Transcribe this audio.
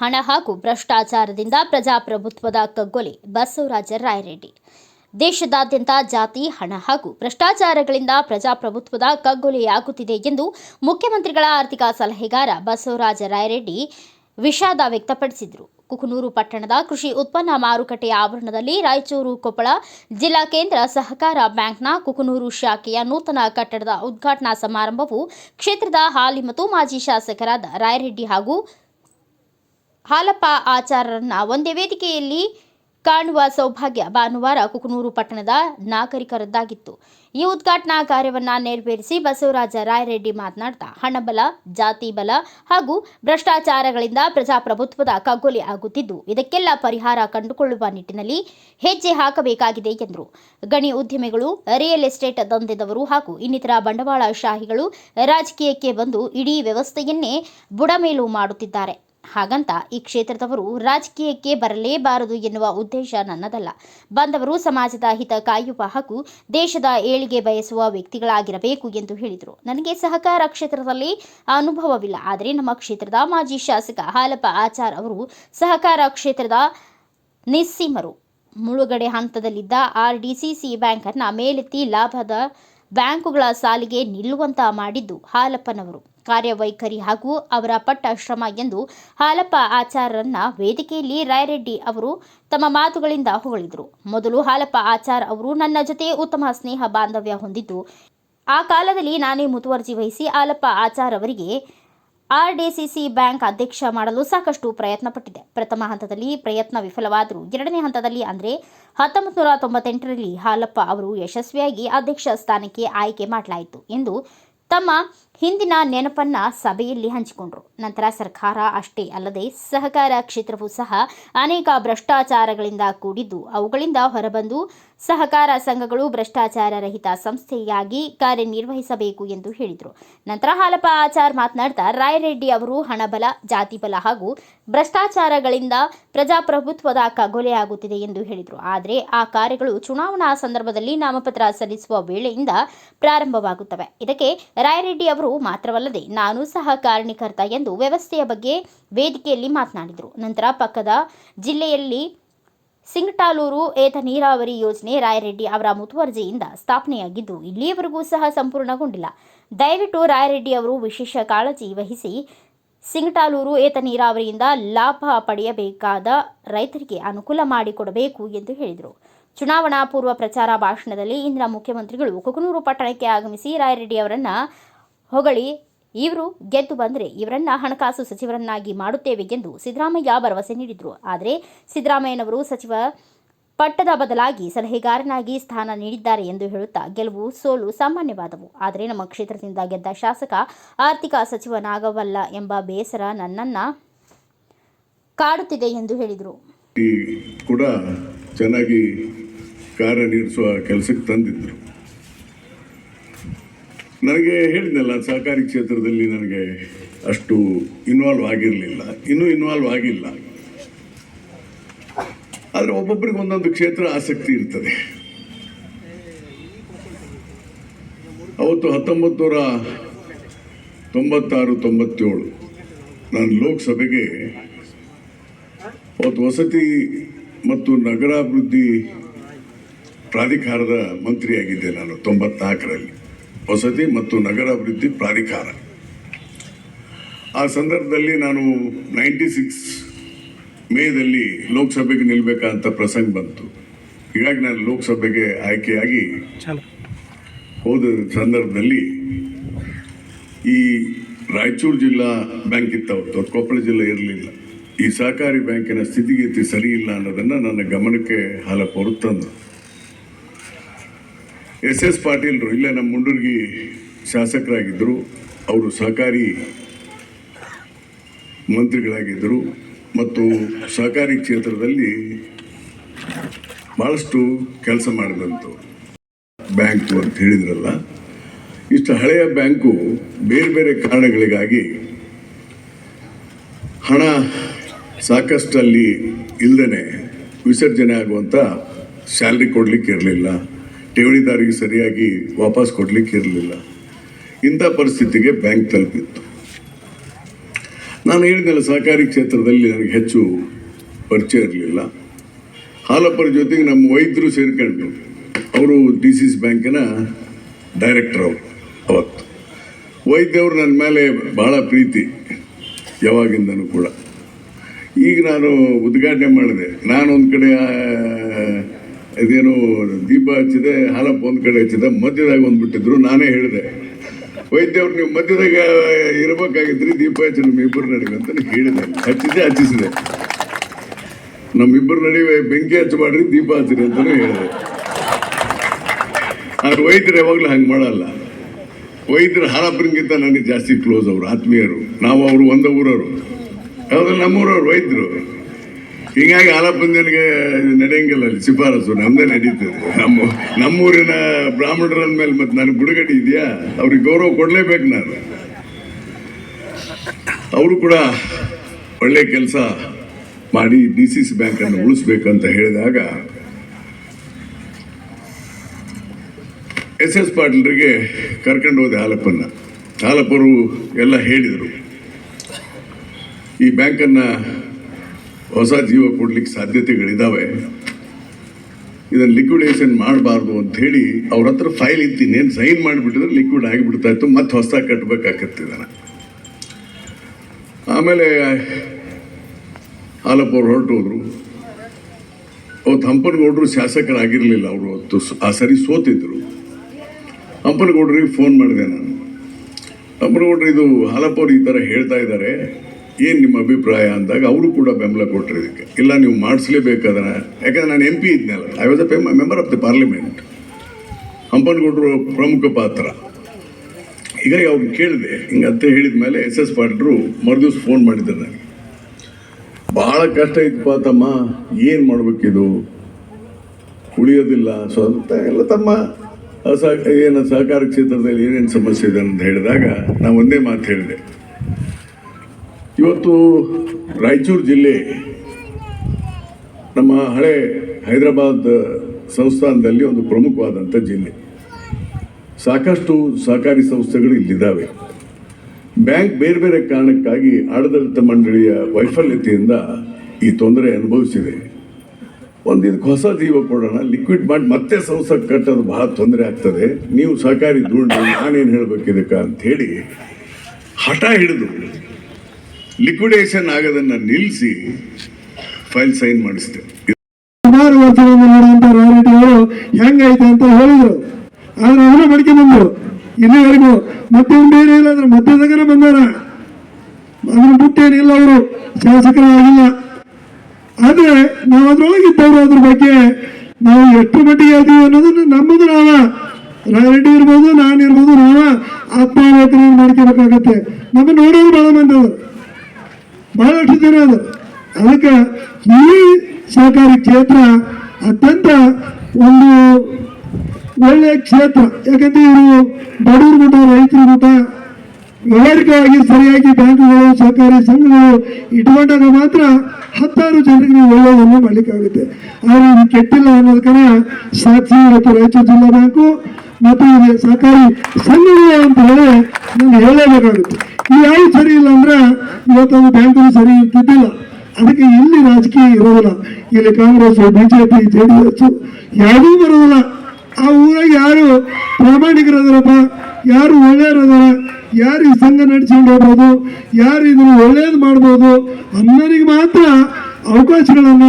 ಹಣ ಹಾಗೂ ಭ್ರಷ್ಟಾಚಾರದಿಂದ ಪ್ರಜಾಪ್ರಭುತ್ವದ ಕಗ್ಗೊಲೆ. ಬಸವರಾಜ ರಾಯರೆಡ್ಡಿ. ದೇಶದಾದ್ಯಂತ ಜಾತಿ, ಹಣ ಹಾಗೂ ಭ್ರಷ್ಟಾಚಾರಗಳಿಂದ ಪ್ರಜಾಪ್ರಭುತ್ವದ ಕಗ್ಗೊಲೆಯಾಗುತ್ತಿದೆ ಎಂದು ಮುಖ್ಯಮಂತ್ರಿಗಳ ಆರ್ಥಿಕ ಸಲಹೆಗಾರ ಬಸವರಾಜ ರಾಯರೆಡ್ಡಿ ವಿಷಾದ ವ್ಯಕ್ತಪಡಿಸಿದರು. ಕುಕನೂರು ಪಟ್ಟಣದ ಕೃಷಿ ಉತ್ಪನ್ನ ಮಾರುಕಟ್ಟೆಯ ಆವರಣದಲ್ಲಿ ರಾಯಚೂರು, ಕೊಪ್ಪಳ ಜಿಲ್ಲಾ ಕೇಂದ್ರ ಸಹಕಾರ ಬ್ಯಾಂಕ್ನ ಕುಕನೂರು ಶಾಖೆಯ ನೂತನ ಕಟ್ಟಡದ ಉದ್ಘಾಟನಾ ಸಮಾರಂಭವು ಕ್ಷೇತ್ರದ ಹಾಲಿ ಮತ್ತು ಮಾಜಿ ಶಾಸಕರಾದ ರಾಯರೆಡ್ಡಿ ಹಾಗೂ ಹಾಲಪ್ಪ ಆಚಾರ್ಯರನ್ನ ಒಂದೇ ವೇದಿಕೆಯಲ್ಲಿ ಕಾಣುವ ಸೌಭಾಗ್ಯ ಭಾನುವಾರ ಕುಕನೂರು ಪಟ್ಟಣದ ನಾಗರಿಕರದ್ದಾಗಿತ್ತು. ಈ ಉದ್ಘಾಟನಾ ಕಾರ್ಯವನ್ನ ನೆರವೇರಿಸಿ ಬಸವರಾಜ ರಾಯರೆಡ್ಡಿ ಮಾತನಾಡ್ತಾ, ಹಣಬಲ, ಜಾತಿ ಬಲ ಹಾಗೂ ಭ್ರಷ್ಟಾಚಾರಗಳಿಂದ ಪ್ರಜಾಪ್ರಭುತ್ವದ ಕಗ್ಗೊಲೆ ಆಗುತ್ತಿದ್ದು, ಇದಕ್ಕೆಲ್ಲ ಪರಿಹಾರ ಕಂಡುಕೊಳ್ಳುವ ನಿಟ್ಟಿನಲ್ಲಿ ಹೆಜ್ಜೆ ಹಾಕಬೇಕಾಗಿದೆ ಎಂದರು. ಗಣಿ ಉದ್ಯಮಿಗಳು ರಿಯಲ್ ಎಸ್ಟೇಟ್ ದಂಧೆದವರು ಹಾಗೂ ಇನ್ನಿತರ ಬಂಡವಾಳಶಾಹಿಗಳು ರಾಜಕೀಯಕ್ಕೆ ಬಂದು ಇಡೀ ವ್ಯವಸ್ಥೆಯನ್ನೇ ಬುಡಮೇಲು ಮಾಡುತ್ತಿದ್ದಾರೆ. ಹಾಗಂತ ಈ ಕ್ಷೇತ್ರದವರು ರಾಜಕೀಯಕ್ಕೆ ಬರಲೇಬಾರದು ಎನ್ನುವ ಉದ್ದೇಶ ನನ್ನದಲ್ಲ. ಬಂದವರು ಸಮಾಜದ ಹಿತ ಕಾಯುವ ಹಾಗೂ ದೇಶದ ಏಳಿಗೆ ಬಯಸುವ ವ್ಯಕ್ತಿಗಳಾಗಿರಬೇಕು ಎಂದು ಹೇಳಿದರು. ನನಗೆ ಸಹಕಾರ ಕ್ಷೇತ್ರದಲ್ಲಿ ಅನುಭವವಿಲ್ಲ. ಆದರೆ ನಮ್ಮ ಕ್ಷೇತ್ರದ ಮಾಜಿ ಶಾಸಕ ಹಾಲಪ್ಪ ಆಚಾರ್ ಅವರು ಸಹಕಾರ ಕ್ಷೇತ್ರದ ನಿಸ್ಸೀಮರು. ಮುಳುಗಡೆ ಹಂತದಲ್ಲಿದ್ದ ಆರ್ಡಿಸಿಸಿ ಬ್ಯಾಂಕನ್ನು ಮೇಲೆತ್ತಿ ಲಾಭದ ಬ್ಯಾಂಕುಗಳ ಸಾಲಿಗೆ ನಿಲ್ಲುವಂತ ಮಾಡಿದ್ದು ಹಾಲಪ್ಪನವರು. ಕಾರ್ಯವೈಖರಿ ಹಾಗೂ ಅವರ ಪಟ್ಟ ಶ್ರಮ ಎಂದು ಹಾಲಪ್ಪ ಆಚಾರ್ಯರನ್ನ ವೇದಿಕೆಯಲ್ಲಿ ರಾಯರೆಡ್ಡಿ ಅವರು ತಮ್ಮ ಮಾತುಗಳಿಂದ ಹೊಗಳಿದರು. ಮೊದಲು ಹಾಲಪ್ಪ ಆಚಾರ್ ಅವರು ನನ್ನ ಜೊತೆ ಉತ್ತಮ ಸ್ನೇಹ ಬಾಂಧವ್ಯ ಹೊಂದಿದ್ದು, ಆ ಕಾಲದಲ್ಲಿ ನಾನೇ ಮುತುವರ್ಜಿ ವಹಿಸಿ ಹಾಲಪ್ಪ ಆಚಾರ್ ಅವರಿಗೆ ಆರ್ಡಿಸಿಸಿ ಬ್ಯಾಂಕ್ ಅಧ್ಯಕ್ಷ ಮಾಡಲು ಸಾಕಷ್ಟು ಪ್ರಯತ್ನ ಪಟ್ಟಿದೆ ಪ್ರಥಮ ಹಂತದಲ್ಲಿ ಪ್ರಯತ್ನ ವಿಫಲವಾದರೂ ಎರಡನೇ ಹಂತದಲ್ಲಿ ಅಂದರೆ ಹತ್ತೊಂಬತ್ತು ನೂರ ತೊಂಬತ್ತೆಂಟರಲ್ಲಿ ಹಾಲಪ್ಪ ಅವರು ಯಶಸ್ವಿಯಾಗಿ ಅಧ್ಯಕ್ಷ ಸ್ಥಾನಕ್ಕೆ ಆಯ್ಕೆ ಮಾಡಲಾಯಿತು ಎಂದು ತಮ್ಮ ಹಿಂದಿನ ನೆನಪನ್ನ ಸಭೆಯಲ್ಲಿ ಹಂಚಿಕೊಂಡರು. ನಂತರ ಸರ್ಕಾರ ಅಷ್ಟೇ ಅಲ್ಲದೆ ಸಹಕಾರ ಕ್ಷೇತ್ರವೂ ಸಹ ಅನೇಕ ಭ್ರಷ್ಟಾಚಾರಗಳಿಂದ ಕೂಡಿದ್ದು, ಅವುಗಳಿಂದ ಹೊರಬಂದು ಸಹಕಾರ ಸಂಘಗಳು ಭ್ರಷ್ಟಾಚಾರ ರಹಿತ ಸಂಸ್ಥೆಯಾಗಿ ಕಾರ್ಯನಿರ್ವಹಿಸಬೇಕು ಎಂದು ಹೇಳಿದರು. ನಂತರ ಹಾಲಪ್ಪ ಆಚಾರ್ ಮಾತನಾಡ್ತಾ, ರಾಯರೆಡ್ಡಿ ಅವರು ಹಣಬಲ, ಜಾತಿಬಲ ಹಾಗೂ ಭ್ರಷ್ಟಾಚಾರಗಳಿಂದ ಪ್ರಜಾಪ್ರಭುತ್ವದ ಕಗೊಲೆಯಾಗುತ್ತಿದೆ ಎಂದು ಹೇಳಿದರು. ಆದರೆ ಆ ಕಾರ್ಯಗಳು ಚುನಾವಣಾ ಸಂದರ್ಭದಲ್ಲಿ ನಾಮಪತ್ರ ಸಲ್ಲಿಸುವ ವೇಳೆಯಿಂದ ಪ್ರಾರಂಭವಾಗುತ್ತವೆ. ಇದಕ್ಕೆ ರಾಯರೆಡ್ಡಿ ಅವರು ಮಾತ್ರವಲ್ಲದೆ ನಾನು ಸಹ ಕಾರಣೀಕರ್ತ ಎಂದು ವ್ಯವಸ್ಥೆಯ ಬಗ್ಗೆ ವೇದಿಕೆಯಲ್ಲಿ ಮಾತನಾಡಿದರು. ನಂತರ ಪಕ್ಕದ ಜಿಲ್ಲೆಯಲ್ಲಿ ಸಿಂಗಟಾಲೂರು ಏತ ನೀರಾವರಿ ಯೋಜನೆ ರಾಯರೆಡ್ಡಿ ಅವರ ಮುತುವರ್ಜಿಯಿಂದ ಸ್ಥಾಪನೆಯಾಗಿದ್ದು, ಇಲ್ಲಿಯವರೆಗೂ ಸಹ ಸಂಪೂರ್ಣಗೊಂಡಿಲ್ಲ. ದಯವಿಟ್ಟು ರಾಯರೆಡ್ಡಿ ಅವರು ವಿಶೇಷ ಕಾಳಜಿ ವಹಿಸಿ ಸಿಂಗಟಾಲೂರು ಏತ ನೀರಾವರಿಯಿಂದ ಲಾಭ ಪಡೆಯಬೇಕಾದ ರೈತರಿಗೆ ಅನುಕೂಲ ಮಾಡಿಕೊಡಬೇಕು ಎಂದು ಹೇಳಿದರು. ಚುನಾವಣಾ ಪೂರ್ವ ಪ್ರಚಾರ ಭಾಷಣದಲ್ಲಿ ಇಂದಿನ ಮುಖ್ಯಮಂತ್ರಿಗಳು ಕುಕನೂರು ಪಟ್ಟಣಕ್ಕೆ ಆಗಮಿಸಿ ರಾಯರೆಡ್ಡಿ ಅವರನ್ನ ಹೊಗಳಿ, ಇವರು ಗೆದ್ದು ಬಂದರೆ ಇವರನ್ನ ಹಣಕಾಸು ಸಚಿವರನ್ನಾಗಿ ಮಾಡುತ್ತೇವೆ ಎಂದು ಸಿದ್ದರಾಮಯ್ಯ ಭರವಸೆ ನೀಡಿದರು. ಆದರೆ ಸಿದ್ದರಾಮಯ್ಯನವರು ಸಚಿವ ಪಟ್ಟದ ಬದಲಾಗಿ ಸಲಹೆಗಾರನಾಗಿ ಸ್ಥಾನ ನೀಡಿದ್ದಾರೆ ಎಂದು ಹೇಳುತ್ತಾ ಗೆಲುವು ಸೋಲು ಸಾಮಾನ್ಯವಾದವು. ಆದರೆ ನಮ್ಮ ಕ್ಷೇತ್ರದಿಂದ ಗೆದ್ದ ಶಾಸಕ, ಆರ್ಥಿಕ ಸಚಿವನಾಗವಲ್ಲ ಎಂಬ ಬೇಸರ ನನ್ನನ್ನ ಕಾಡುತ್ತಿದೆ ಎಂದು ಹೇಳಿದರು. ಕೂಡ ಚೆನ್ನಾಗಿ ಕಾರ್ಯನಿರ್ವಹಿಸುವ ಕೆಲಸಕ್ಕೆ ತಂದಿದ್ರು. ನನಗೆ ಹೇಳಿದ್ನಲ್ಲ ಸಹಕಾರಿ ಕ್ಷೇತ್ರದಲ್ಲಿ ನನಗೆ ಅಷ್ಟು ಇನ್ವಾಲ್ವ್ ಆಗಿರಲಿಲ್ಲ. ಇನ್ನೂ ಇನ್ವಾಲ್ವ್ ಆಗಿಲ್ಲ. ಆದರೆ ಒಬ್ಬೊಬ್ಬರಿಗೆ ಒಂದೊಂದು ಕ್ಷೇತ್ರ ಆಸಕ್ತಿ ಇರ್ತದೆ. ಅವತ್ತು ಹತ್ತೊಂಬತ್ತು ನೂರ ತೊಂಬತ್ತಾರು, ತೊಂಬತ್ತೇಳು ನಾನು ಲೋಕಸಭೆಗೆ ಅವತ್ತು ವಸತಿ ಮತ್ತು ನಗರಾಭಿವೃದ್ಧಿ ಪ್ರಾಧಿಕಾರದ ಮಂತ್ರಿಯಾಗಿದ್ದೆ ನಾನು ತೊಂಬತ್ನಾಲ್ಕರಲ್ಲಿ. ವಸತಿ ಮತ್ತು ನಗರಾಭಿವೃದ್ಧಿ ಪ್ರಾಧಿಕಾರ. ಆ ಸಂದರ್ಭದಲ್ಲಿ ನಾನು ನೈಂಟಿ ಸಿಕ್ಸ್ ಮೇದಲ್ಲಿ ಲೋಕಸಭೆಗೆ ನಿಲ್ಬೇಕಂತ ಪ್ರಸಂಗ ಬಂತು. ಹೀಗಾಗಿ ನಾನು ಲೋಕಸಭೆಗೆ ಆಯ್ಕೆಯಾಗಿ ಹೋದ ಸಂದರ್ಭದಲ್ಲಿ ಈ ರಾಯಚೂರು ಜಿಲ್ಲಾ ಬ್ಯಾಂಕ್ ಇತ್ತವತ್ತು ಅದು ಕೊಪ್ಪಳ ಜಿಲ್ಲೆ ಇರಲಿಲ್ಲ. ಈ ಸಹಕಾರಿ ಬ್ಯಾಂಕಿನ ಸ್ಥಿತಿಗತಿ ಸರಿ ಇಲ್ಲ ಅನ್ನೋದನ್ನು ನನ್ನ ಗಮನಕ್ಕೆ ಹಾಲು ಅವರು ತಂದರು. ಎಸ್ ಎಸ್ ಪಾಟೀಲ್ರು ಇಲ್ಲೇ ನಮ್ಮ ಮುಂಡೂರ್ಗಿ ಶಾಸಕರಾಗಿದ್ದರು. ಅವರು ಸಹಕಾರಿ ಮಂತ್ರಿಗಳಾಗಿದ್ದರು. ಮತ್ತು ಸಹಕಾರಿ ಕ್ಷೇತ್ರದಲ್ಲಿ ಭಾಳಷ್ಟು ಕೆಲಸ ಮಾಡಿದಂಥವ್ರು. ಬ್ಯಾಂಕು ಅಂತ ಹೇಳಿದ್ರಲ್ಲ. ಇಷ್ಟು ಹಳೆಯ ಬ್ಯಾಂಕು ಬೇರೆ ಬೇರೆ ಕಾರಣಗಳಿಗಾಗಿ ಹಣ ಸಾಕಷ್ಟಲ್ಲಿ ಇಲ್ಲದೇ ವಿಸರ್ಜನೆ ಆಗುವಂಥ ಸ್ಯಾಲ್ರಿ ಕೊಡಲಿಕ್ಕೆ ಇರಲಿಲ್ಲ. ಠೇವಣಿದಾರಿಗೆ ಸರಿಯಾಗಿ ವಾಪಸ್ ಕೊಡಲಿಕ್ಕೆ ಇರಲಿಲ್ಲ. ಇಂಥ ಪರಿಸ್ಥಿತಿಗೆ ಬ್ಯಾಂಕ್ ತಲುಪಿತ್ತು. ನಾನು ಹೇಳಿದ್ದೆಲ್ಲ ಸಹಕಾರಿ ಕ್ಷೇತ್ರದಲ್ಲಿ ನನಗೆ ಹೆಚ್ಚು ಪರಿಚಯ ಇರಲಿಲ್ಲ. ಹಾಲಪ್ಪರ ಜೊತೆಗೆ ನಮ್ಮ ವೈದ್ಯರು ಸೇರ್ಕೊಂಡು ಅವರು ಡಿ ಸಿ ಸಿ ಬ್ಯಾಂಕಿನ ಡೈರೆಕ್ಟರ್ ಅವರು ಅವತ್ತು. ವೈದ್ಯವರು ನನ್ನ ಮೇಲೆ ಬಹಳ ಪ್ರೀತಿ, ಯಾವಾಗಿಂದನೂ ಕೂಡ. ಈಗ ನಾನು ಉದ್ಘಾಟನೆ ಮಾಡಿದೆ. ನಾನೊಂದು ಕಡೆ ಇದೇನು ಹಚ್ಚಿದೆ ಹಾಲಪ್ಪ ಒಂದು ಕಡೆ ಹಚ್ಚಿದೆ, ಮಧ್ಯದಾಗ ಒಂದು ಬಿಟ್ಟಿದ್ರು ನಾನೇ ಹೇಳಿದೆ. ವೈದ್ಯವ್ರು, ನೀವು ಮಧ್ಯದಾಗ ಇರಬೇಕಾಗಿದ್ರಿ ದೀಪ ಹಚ್ಚಿ ನಮ್ಮಿಬ್ಬರು ನಡುವೆ ಅಂತ ಹೇಳಿದೆ. ಹಚ್ಚಿದೆ, ಹಚ್ಚಿಸಿದೆ. ನಮ್ಮಿಬ್ಬರು ನಡುವೆ ಬೆಂಕಿ ಹಚ್ಚಬಾಡ್ರಿ ದೀಪ ಹಚ್ಚಿರಿ ಅಂತಾನು ಹೇಳಿದೆ. ಆದ್ರೆ ವೈದ್ಯರು ಯಾವಾಗಲೂ ಹಂಗೆ ಮಾಡಲ್ಲ. ವೈದ್ಯರು ಹಾಲಪ್ಪರಿಗಿಂತ ನನಗೆ ಜಾಸ್ತಿ ಕ್ಲೋಸ್ ಅವರು, ಆತ್ಮೀಯರು. ನಾವು ಅವರು ಒಂದ ಊರವರು. ಯಾವ್ದು ನಮ್ಮೂರವ್ರು, ವೈದ್ಯರು. ಹೀಗಾಗಿ ಹಾಲಪ್ಪಂದನಿಗೆ ನಡೆಯಂಗಿಲ್ಲ ಅಲ್ಲಿ ಶಿಫಾರಸು. ನಮ್ದೇ ನಡೀತದೆ. ನಮ್ಮ ನಮ್ಮೂರಿನ ಬ್ರಾಹ್ಮಣರ ಮೇಲೆ ಮತ್ತೆ ನನಗೆ ಬಿಡುಗಡೆ ಇದೆಯಾ? ಅವ್ರಿಗೆ ಗೌರವ ಕೊಡಲೇಬೇಕು ನಾನು. ಅವರು ಕೂಡ ಒಳ್ಳೆ ಕೆಲಸ ಮಾಡಿ ಡಿ ಸಿ ಸಿ ಬ್ಯಾಂಕನ್ನು ಉಳಿಸ್ಬೇಕಂತ ಹೇಳಿದಾಗ ಎಸ್ ಎಸ್ ಪಾಟೀಲ್ರಿಗೆ ಕರ್ಕೊಂಡು ಹೋದೆ ಹಾಲಪ್ಪನ್ನ ಹಾಲಪ್ಪರು ಎಲ್ಲ ಹೇಳಿದರು. ಈ ಬ್ಯಾಂಕನ್ನು ಹೊಸ ಜೀವ ಕೊಡ್ಲಿಕ್ಕೆ ಸಾಧ್ಯತೆಗಳಿದ್ದಾವೆ ಇದನ್ನು ಲಿಕ್ವಿಡೇಷನ್ ಮಾಡಬಾರ್ದು ಅಂತ ಹೇಳಿ ಅವ್ರ ಹತ್ರ ಫೈಲ್ ಇತ್ತು ಸೈನ್ ಮಾಡಿಬಿಟ್ಟಿದ್ರೆ ಲಿಕ್ವಿಡ್ ಆಗಿಬಿಡ್ತಾ ಇತ್ತು, ಮತ್ತೆ ಹೊಸ ಕಟ್ಟಬೇಕಾಗತ್ತೆ ಇದನ್ನು. ಆಮೇಲೆ ಹಾಲಪ್ಪ ಅವ್ರು ಹೊರಟು ಹೋದ್ರು. ಅವತ್ತು ಹಂಪನಗೌಡರು ಶಾಸಕರಾಗಿರಲಿಲ್ಲ ಅವರು, ಅವತ್ತು ಆ ಸರಿ ಸೋತಿದ್ರು. ಹಂಪನಗೌಡ್ರಿಗೆ ಫೋನ್ ಮಾಡಿದೆ ನಾನು. ಹಂಪನಗೌಡರು ಇದು ಹಾಲಪ್ಪ ಅವ್ರು ಈ ಥರ ಹೇಳ್ತಾ ಇದ್ದಾರೆ ಏನು ನಿಮ್ಮ ಅಭಿಪ್ರಾಯ ಅಂದಾಗ ಅವರು ಕೂಡ ಬೆಂಬಲ ಕೊಟ್ಟರು ಇದಕ್ಕೆ. ಇಲ್ಲ, ನೀವು ಮಾಡಿಸ್ಲೇಬೇಕಾದ್ರೆ, ಯಾಕಂದ್ರೆ ನಾನು ಎಂ ಪಿ ಇದ್ನಲ್ಲ. I was a member of the parliament Hampanagowdar ಪ್ರಮುಖ ಪಾತ್ರ. ಹೀಗಾಗಿ ಅವ್ರಿಗೆ ಕೇಳಿದೆ, ಹಿಂಗೆ ಅಂತ ಹೇಳಿದ ಮೇಲೆ ಎಸ್ ಎಸ್ ಪಾಟೀಲ್ರು ಮರುದಿವ್ಸ ಫೋನ್ ಮಾಡಿದ್ದಾರೆ. ನನಗೆ ಭಾಳ ಕಷ್ಟ ಇತ್ತಪ್ಪ ತಮ್ಮ ಏನು ಮಾಡಬೇಕಿದು? ಉಳಿಯೋದಿಲ್ಲ. ಸ್ವಂತ ಎಲ್ಲ ತಮ್ಮ ಅಸಹ, ಏನು ಸಹಕಾರ ಕ್ಷೇತ್ರದಲ್ಲಿ ಏನೇನು ಸಮಸ್ಯೆ ಇದೆ ಅಂತ ಹೇಳಿದಾಗ, ನಾನು ಒಂದೇ ಮಾತು ಹೇಳಿದೆ. ಇವತ್ತು ರಾಯಚೂರು ಜಿಲ್ಲೆ ನಮ್ಮ ಹಳೆ ಹೈದರಾಬಾದ್ ಸಂಸ್ಥಾನದಲ್ಲಿ ಒಂದು ಪ್ರಮುಖವಾದಂಥ ಜಿಲ್ಲೆ. ಸಾಕಷ್ಟು ಸಹಕಾರಿ ಸಂಸ್ಥೆಗಳು ಇಲ್ಲಿದ್ದಾವೆ. ಬ್ಯಾಂಕ್ ಬೇರೆ ಬೇರೆ ಕಾರಣಕ್ಕಾಗಿ ಆಡಳಿತ ಮಂಡಳಿಯ ವೈಫಲ್ಯತೆಯಿಂದ ಈ ತೊಂದರೆ ಅನುಭವಿಸಿದೆ. ಒಂದು ಇದಕ್ಕೆ ಹೊಸ ಜೀವ ಕೊಡೋಣ ಲಿಕ್ವಿಡ್ ಮಾಡಿ ಮತ್ತೆ ಸಂಸ್ಥೆ ಕಟ್ಟೋದು ಬಹಳ ತೊಂದರೆ ಆಗ್ತದೆ. ನೀವು ಸಹಕಾರಿ ದುಡ್ಡು ನಾನೇನು ಹೇಳ್ಬೇಕು ಇದಕ್ಕೆ ಅಂತ ಹೇಳಿ ಹಠ ಹಿಡಿದು ಲಿಕ್ವಿಡೇಷನ್ ಆಗೋದನ್ನ ನಿಲ್ಲಿಸಿ ಫೈಲ್ ಸೈನ್ ಮಾಡಿಸಿದೆ. ಸುಮಾರು ವರ್ಷಗಳಿಂದ ನಡೆದಂತ ಅವರು ಹೆಂಗೈತೆ ಅಂತ ಹೇಳಿದ್ರು. ಆದ್ರೆ ಅವರು ಮಡಿಕೆ ಬಂದ್ರು. ಇಲ್ಲಿವರೆಗೂ ಮತ್ತೆ ಬೇರೆ ಇಲ್ಲ ಅಂದ್ರೆ ಮಧ್ಯದಾಗನೇ ಬಂದಾರ. ಅದ್ರ ಬಿಟ್ಟೇನಿಲ್ಲ ಅವರು ಶಾಸಕರಾಗಿಲ್ಲ ಆದ್ರೆ ನಾವು ಅದ್ರೊಳಗಿದ್ದವರು ಅದ್ರ ಬಗ್ಗೆ ನಾವು ಎಷ್ಟು ಮಟ್ಟಿಗೆ ಅದೀವಿ ಅನ್ನೋದನ್ನ ನಮ್ಮದು ನಾವ. ರಾಯರೆಡ್ಡಿ ಇರ್ಬೋದು ನಾನು ಇರ್ಬೋದು ನಾವ ಆತ್ಮಾವಲೋಕನ ಮಾಡ್ಕೋಬೇಕಾಗತ್ತೆ. ನಮ್ಮ ನೋಡೋರು ಬಹಳ ಮಂದಿ ಬಹಳಷ್ಟು ಜನ ಅದು ಅದಕ್ಕೆ ಈ ಸಹಕಾರಿ ಕ್ಷೇತ್ರ ಅತ್ಯಂತ ಒಂದು ಒಳ್ಳೆಯ ಕ್ಷೇತ್ರ. ಯಾಕಂದ್ರೆ ಇವರು ಬಡವರು ಮಠ ರೈತರ ಮಠ ವ್ಯವಹಾರಿಕವಾಗಿ ಸರಿಯಾಗಿ ಬ್ಯಾಂಕುಗಳು ಸಹಕಾರಿ ಸಂಘಗಳು ಇಟ್ಕೊಂಡಾಗ ಮಾತ್ರ ಹತ್ತಾರು ಜನರಿಗೆ ನೀವು ಒಳ್ಳೆಯದನ್ನು ಮಾಡ್ಲಿಕ್ಕಾಗುತ್ತೆ. ಆದರೆ ಇದು ಕೆಟ್ಟಿಲ್ಲ ಅನ್ನೋದಕ್ಕನ ಸಾಕ್ಷಿ ಇವತ್ತು ರಾಯಚೂರು ಜಿಲ್ಲಾ ಬ್ಯಾಂಕು ಮತ್ತು ಇದು ಸಹಕಾರಿ ಸಂಘಗಳು ಅಂತ ಹೇಳಿ ನಮ್ಗೆ ಹೇಳಲೇಬೇಕಾಗುತ್ತೆ ಈ ಯಾವ ಸರಿ ಇಲ್ಲ ಅಂದ್ರೆ ಇವತ್ತು ಬ್ಯಾಂಕಲ್ಲಿ ಸರಿ ಇರ್ತಿದ್ದಿಲ್ಲ ಅದಕ್ಕೆ ಇಲ್ಲಿ ರಾಜಕೀಯ ಇರೋದಿಲ್ಲ. ಇಲ್ಲಿ Congress, BJP J D S ಯಾವುದೂ ಬರೋದಿಲ್ಲ. ಆ ಊರಾಗ ಯಾರು ಪ್ರಾಮಾಣಿಕರದಾರಪ್ಪ, ಯಾರು ಒಳ್ಳೆಯರದಾರ ಯಾರು ಈ ಸಂಘ ನಡೆಸ್ಕೊಂಡು ಹೋಗ್ಬೋದು, ಯಾರು ಇದನ್ನು ಒಳ್ಳೇದು ಮಾಡ್ಬೋದು ಅನ್ನೋರಿಗೆ ಮಾತ್ರ ಅವಕಾಶಗಳನ್ನ